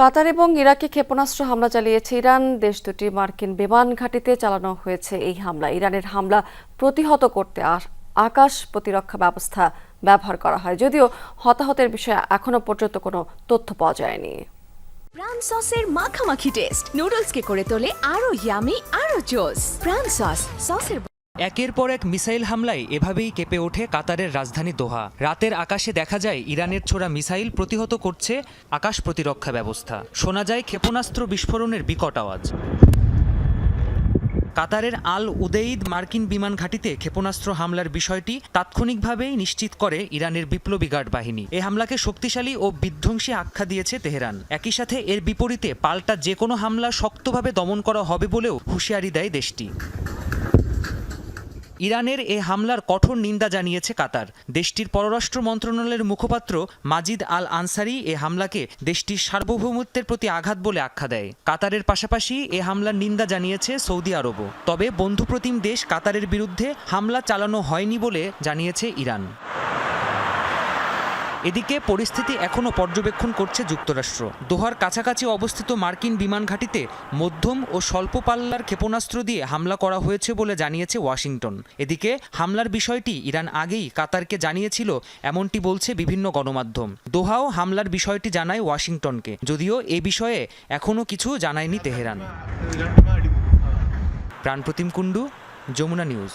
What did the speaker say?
কাতার এবং ইরাকে ক্ষেপণাস্ত্র হামলা চালিয়েছে ইরান। দেশ দুটি মার্কিন বিমান ঘাঁটিতে চালানো হয়েছে এই হামলা। ইরানের হামলা প্রতিহত করতে আকাশ প্রতিরক্ষা ব্যবস্থা ব্যবহার করা হয়। যদিও হতাহতের বিষয়ে এখনও পর্যন্ত কোনো তথ্য পাওয়া যায়নি। প্রাণ সসের মাখামাখি টেস্ট। নুডলসকে করে তোলে আরও ইয়ামি আরও জোস প্রাণ সস, সসের একের পর এক মিসাইল হামলায় এভাবেই কেঁপে ওঠে কাতারের রাজধানী দোহা। রাতের আকাশে দেখা যায় ইরানের ছোড়া মিসাইল প্রতিহত করছে আকাশ প্রতিরক্ষা ব্যবস্থা। শোনা যায় ক্ষেপণাস্ত্র বিস্ফোরণের বিকট আওয়াজ। কাতারের আল উদেইদ মার্কিন বিমান ঘাঁটিতে ক্ষেপণাস্ত্র হামলার বিষয়টি তাৎক্ষণিকভাবেই নিশ্চিত করে ইরানের বিপ্লবী গার্ড বাহিনী। এ হামলাকে শক্তিশালী ও বিধ্বংসী আখ্যা দিয়েছে তেহরান। একই সাথে এর বিপরীতে পাল্টা যে কোনো হামলা শক্তভাবে দমন করা হবে বলেও হুঁশিয়ারি দেয় দেশটি। ইরানের এ হামলার কঠোর নিন্দা জানিয়েছে কাতার। দেশটির পররাষ্ট্র মন্ত্রণালয়ের মুখপাত্র মাজিদ আল আনসারি এ হামলাকে দেশটির সার্বভৌমত্বের প্রতি আঘাত বলে আখ্যা দেয়। কাতারের পাশাপাশি এ হামলার নিন্দা জানিয়েছে সৌদি আরবও। তবে বন্ধুপ্রতিম দেশ কাতারের বিরুদ্ধে হামলা চালানো হয়নি বলে জানিয়েছে ইরান। এদিকে পরিস্থিতি এখনও পর্যবেক্ষণ করছে যুক্তরাষ্ট্র। দোহার কাছাকাছি অবস্থিত মার্কিন বিমান ঘাঁটিতে মধ্যম ও স্বল্প পাল্লার ক্ষেপণাস্ত্র দিয়ে হামলা করা হয়েছে বলে জানিয়েছে ওয়াশিংটন। এদিকে হামলার বিষয়টি ইরান আগেই কাতারকে জানিয়েছিল, এমনটি বলছে বিভিন্ন গণমাধ্যম। দোহাও হামলার বিষয়টি জানায় ওয়াশিংটনকে, যদিও এ বিষয়ে এখনও কিছু জানায়নি তেহরান। প্রাণপ্রতিম কুণ্ডু, যমুনা নিউজ।